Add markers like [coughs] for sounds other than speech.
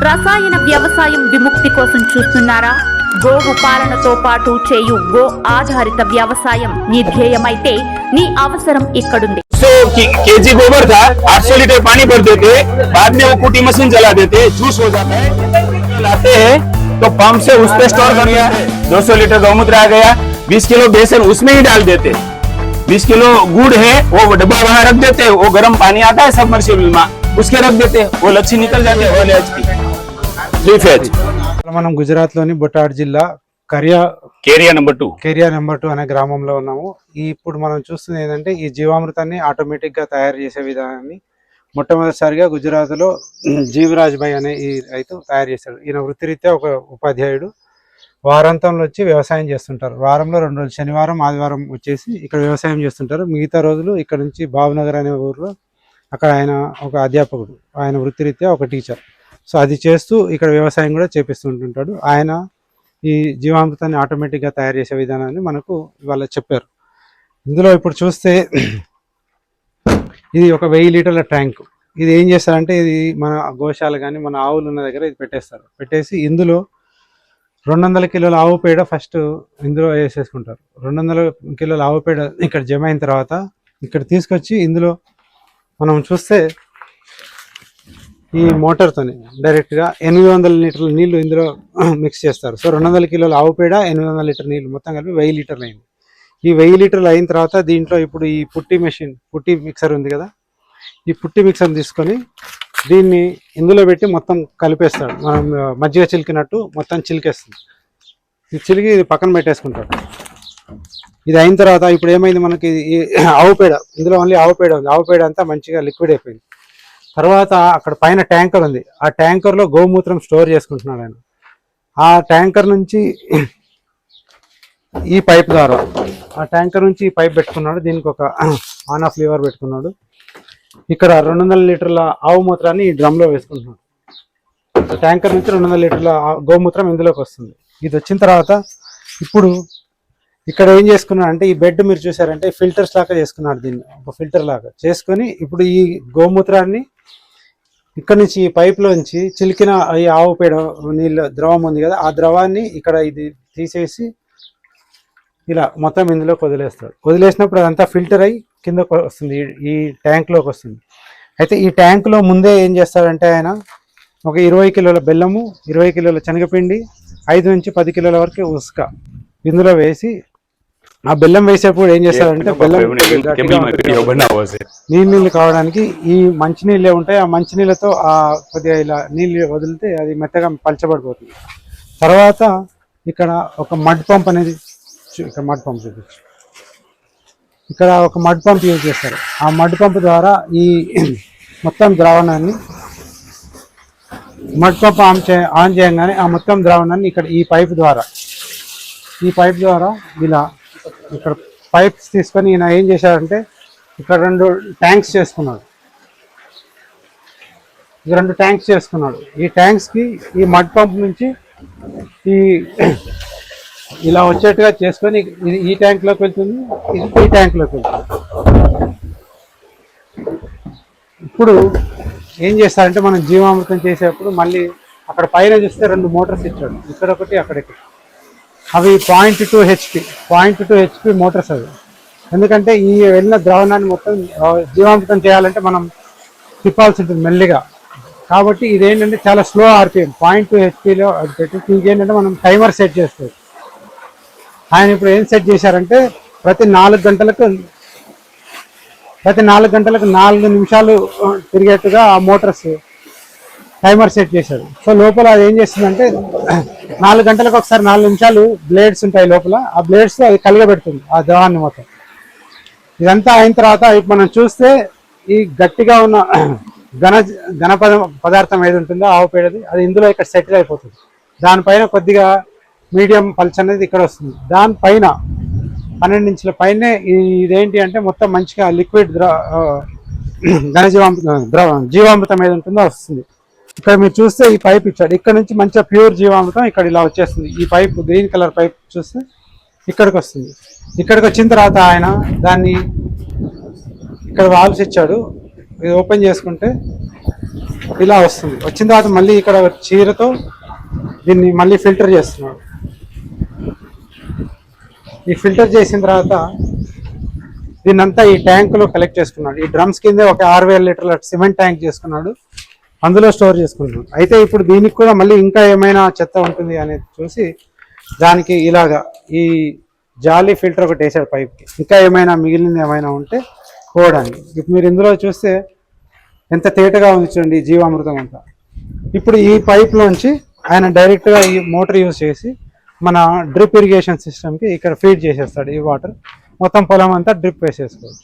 రసాయన వ్యవసాయం విముక్తి కోసం చూస్తున్నారా గోవు పాలనతో పాటు చేయు గో ఆధారిత వ్యవసాయం మీ ధ్యేయమైతే మీ అవసరం ఇక్కడుంది सौ के जी गोबर था 800 लीटर पानी भर देते बाद में वो कुटी मशीन चला देते जूस हो जाता है लाते हैं तो पंप से उस पे स्टोर कर गया 200 लीटर गौमूत्र आ गया 20 किलो बेसन उसमें ही डाल देते 20 किलो गुड़ है वो डब्बा वहां रख देते वो गर्म पानी आता है सबमर्सिबल में उसके रख देते वो लच्छी निकल जाते हैं वन एच మనం గుజరాత్లోని బొటాడ్ జిల్లా Kariya Keriya number two Keriya number two అనే గ్రామంలో ఉన్నాము. ఇప్పుడు మనం చూస్తుంది ఏంటంటే ఈ జీవామృతాన్ని ఆటోమేటిక్గా తయారు చేసే విధానాన్ని మొట్టమొదటిసారిగా గుజరాత్లో జీవరాజ్ భాయ్ అనే ఈ రైతు తయారు చేశాడు. ఈయన వృత్తిరీత్యా ఒక ఉపాధ్యాయుడు. వారాంతంలో వచ్చి వ్యవసాయం చేస్తుంటారు. వారంలో రెండు రోజులు శనివారం ఆదివారం వచ్చేసి ఇక్కడ వ్యవసాయం చేస్తుంటారు. మిగతా రోజులు ఇక్కడ నుంచి బాబునగర్ అనే ఊర్లో అక్కడ ఆయన ఒక అధ్యాపకుడు ఆయన వృత్తిరీత్యా ఒక టీచర్ సో అది చేస్తూ ఇక్కడ వ్యవసాయం కూడా చేపిస్తుంటుంటాడు ఆయన ఈ జీవామృతాన్ని ఆటోమేటిక్గా తయారు చేసే విధానాన్ని మనకు ఇవాళ చెప్పారు. ఇందులో ఇప్పుడు చూస్తే ఇది ఒక వెయ్యి లీటర్ల ట్యాంక్. ఇది ఏం చేస్తారంటే ఇది మన గోశాల కానీ మన ఆవులు ఉన్న దగ్గర ఇది పెట్టేస్తారు. పెట్టేసి ఇందులో రెండు వందల కిలోల ఆవు పేడ ఫస్ట్ ఇందులో వేసేసుకుంటారు. రెండు వందల కిలోల ఆవు పేడ ఇక్కడ జమ అయిన తర్వాత ఇక్కడ తీసుకొచ్చి ఇందులో మనం చూస్తే ఈ మోటార్తోని డైరెక్ట్గా ఎనిమిది వందల లీటర్ల నీళ్ళు ఇందులో [clears throat] మిక్స్ చేస్తారు. సో రెండు వందల కిలోల ఆవు పేడ ఎనిమిది వందల లీటర్ నీళ్ళు మొత్తం కలిపి వెయ్యి లీటర్లు అయింది. ఈ వెయ్యి లీటర్లు అయిన తర్వాత దీంట్లో ఇప్పుడు ఈ పుట్టి మెషిన్ పుట్టి మిక్సర్ ఉంది కదా ఈ పుట్టి మిక్సర్ తీసుకొని దీన్ని ఇందులో పెట్టి మొత్తం కలిపేస్తాడు. మనం మజ్జిగ చిలికినట్టు మొత్తం చిలికేస్తుంది. ఇది చిలికి ఇది పక్కన పెట్టేసుకుంటాడు. ఇది అయిన తర్వాత ఇప్పుడు ఏమైంది మనకి [clears throat] ఆవు పేడ ఇందులో ఓన్లీ ఆవు పేడ ఉంది. ఆవు పేడ అంతా మంచిగా లిక్విడ్ అయిపోయింది. తర్వాత అక్కడ పైన ట్యాంకర్ ఉంది. ఆ ట్యాంకర్లో గోమూత్రం స్టోర్ చేసుకుంటున్నాడు ఆయన. ఆ ట్యాంకర్ నుంచి ఈ పైప్ ద్వారా ఆ ట్యాంకర్ నుంచి ఈ పైప్ పెట్టుకున్నాడు. దీనికి ఒక ఆన్ ఆఫ్ లీవర్ పెట్టుకున్నాడు. ఇక్కడ రెండు వందల లీటర్ల ఆవు మూత్రాన్ని ఈ డ్రమ్లో వేసుకుంటున్నాడు. ట్యాంకర్ నుంచి రెండు వందల లీటర్ల గోమూత్రం ఇందులోకి వస్తుంది. ఇది వచ్చిన తర్వాత ఇప్పుడు ఇక్కడ ఏం చేసుకున్నాడు అంటే ఈ బెడ్ మీరు చూసారంటే ఫిల్టర్స్ లాగా చేసుకున్నాడు దీన్ని. ఒక ఫిల్టర్ లాగా చేసుకొని ఇప్పుడు ఈ గోమూత్రాన్ని ఇక్కడ నుంచి ఈ పైప్లోంచి చిలికిన ఈ ఆవు పేడ నీళ్ళ ద్రవం ఉంది కదా ఆ ద్రవాన్ని ఇక్కడ ఇది తీసేసి ఇలా మొత్తం ఇందులో వదిలేస్తాడు వదిలేసినప్పుడు అదంతా ఫిల్టర్ అయ్యి కిందకు వస్తుంది ఈ- ఈ ట్యాంక్లోకి వస్తుంది. అయితే ఈ ట్యాంకులో ముందే ఏం చేస్తాడంటే ఆయన ఒక ఇరవై కిలోల బెల్లము ఇరవై కిలోల శనగపిండి ఐదు నుంచి పది కిలోల వరకు ఉసుక ఇందులో వేసి ఆ బెల్లం వేసేప్పుడు ఏం చేస్తాడంటే బెల్లం. నీళ్ళు నీళ్ళు కావడానికి ఈ మంచినీళ్ళే ఉంటాయి. ఆ మంచినీళ్ళతో ఆ కొద్దిగా ఇలా నీళ్ళు వదిలితే అది మెత్తగా పలచబడిపోతుంది. తర్వాత ఇక్కడ ఒక మడ్ పంప్ అనేది ఇక్కడ మడ్ పంప్ చూపించు. ఇక్కడ ఒక మడ్ పంప్ యూజ్ చేస్తారు. ఆ మడ్ పంప్ ద్వారా ఈ [clears throat] మొత్తం ద్రావణాన్ని మడ్ పంప్ ఆన్ చే ఆన్ చేయగానే ఆ మొత్తం ద్రావణాన్ని ఇక్కడ ఈ పైప్ ద్వారా ఈ పైప్ ద్వారా ఇలా ఇక్కడ పైప్స్ తీసుకొని ఈయన ఏం చేశారంటే ఇక్కడ రెండు ట్యాంక్స్ చేసుకున్నాడు. ఈ రెండు ట్యాంక్స్ చేసుకున్నాడు. ఈ ట్యాంక్స్కి ఈ మడ్ పంప్ నుంచి ఈ [coughs] ఇలా వచ్చేట్టుగా చేసుకొని ఇది ఈ ట్యాంక్లోకి వెళ్తుంది ఇది ఈ ట్యాంక్లోకి వెళ్తుంది. ఇప్పుడు ఏం చేస్తారంటే మనం జీవామృతం చేసేప్పుడు మళ్ళీ అక్కడ పైన చూస్తే రెండు మోటార్స్ ఇచ్చాడు. ఇక్కడ ఒకటి అక్కడికి అవి point two HP point two HP motors అవి. ఎందుకంటే ఈ వెళ్ళిన ద్రావణాన్ని మొత్తం జీవామృతం చేయాలంటే మనం తిప్పాల్సి ఉంటుంది మెల్లిగా. కాబట్టి ఇదేంటంటే చాలా స్లో ఆర్పిఎం పాయింట్ టూ హెచ్పిలో పెట్టి ఇంకేంటంటే మనం టైమర్ సెట్ చేస్తుంది ఆయన ఇప్పుడు ఏం సెట్ చేశారంటే ప్రతి నాలుగు గంటలకు ప్రతి నాలుగు గంటలకు నాలుగు నిమిషాలు తిరిగేట్టుగా ఆ మోటార్స్ టైమర్ సెట్ చేశారు. సో లోపల అది ఏం చేస్తుందంటే నాలుగు గంటలకు ఒకసారి నాలుగు నిమిషాలు బ్లేడ్స్ ఉంటాయి లోపల. ఆ బ్లేడ్స్ అది కలగబెడుతుంది ఆ ద్రవాన్ని మొత్తం. ఇదంతా అయిన తర్వాత ఇప్పుడు మనం చూస్తే ఈ గట్టిగా ఉన్న ఘన ఘన పదార్థం ఏది ఉంటుందో ఆవు పేడది అది ఇందులో ఇక్కడ సెటిల్ అయిపోతుంది. దానిపైన కొద్దిగా మీడియం పల్చ్ అనేది ఇక్కడ వస్తుంది. దానిపైన పన్నెండు ఇంచుల పైనే ఇదేంటి అంటే మొత్తం మంచిగా లిక్విడ్ ద్ర ఆ, ఘన జీవామృతం ద్రవ జీవామృతం ఏది ఉంటుందో వస్తుంది. ఇక్కడ మీరు చూస్తే ఈ పైప్ ఇచ్చాడు. ఇక్కడ నుంచి మంచిగా ప్యూర్ జీవామృతం ఇక్కడ ఇలా వచ్చేస్తుంది. ఈ పైప్ గ్రీన్ కలర్ పైప్ చూస్తే ఇక్కడికి వస్తుంది. ఇక్కడికి వచ్చిన తర్వాత ఆయన దాన్ని ఇక్కడ వాల్స్ ఇచ్చాడు. ఇది ఓపెన్ చేసుకుంటే ఇలా వస్తుంది. వచ్చిన తర్వాత మళ్ళీ ఇక్కడ చీరతో దీన్ని మళ్ళీ ఫిల్టర్ చేస్తున్నాడు. ఈ ఫిల్టర్ చేసిన తర్వాత దీన్నంతా ఈ ట్యాంక్లో కలెక్ట్ చేసుకున్నాడు. ఈ డ్రమ్స్ కింద ఒక ఆరు వేల లీటర్ల సిమెంట్ ట్యాంక్ చేసుకున్నాడు. అందులో స్టోర్ చేసుకున్నాడు అయితే ఇప్పుడు దీనికి కూడా మళ్ళీ ఇంకా ఏమైనా చెత్త ఉంటుంది అనేది చూసి దానికి ఇలాగా ఈ జాలీ ఫిల్టర్ ఒకటి వేసాడు పైప్కి. ఇంకా ఏమైనా మిగిలింది ఏమైనా ఉంటే పోవడానికి. ఇప్పుడు మీరు ఇందులో చూస్తే ఎంత తేటగా ఉంది చూడండి జీవామృతం అంతా. ఇప్పుడు ఈ పైప్లోంచి ఆయన డైరెక్ట్గా ఈ మోటార్ యూజ్ చేసి మన డ్రిప్ ఇరిగేషన్ సిస్టమ్కి ఇక్కడ ఫీడ్ చేసేస్తాడు ఈ వాటర్. మొత్తం పొలం అంతా డ్రిప్ వేసేసుకోవచ్చు.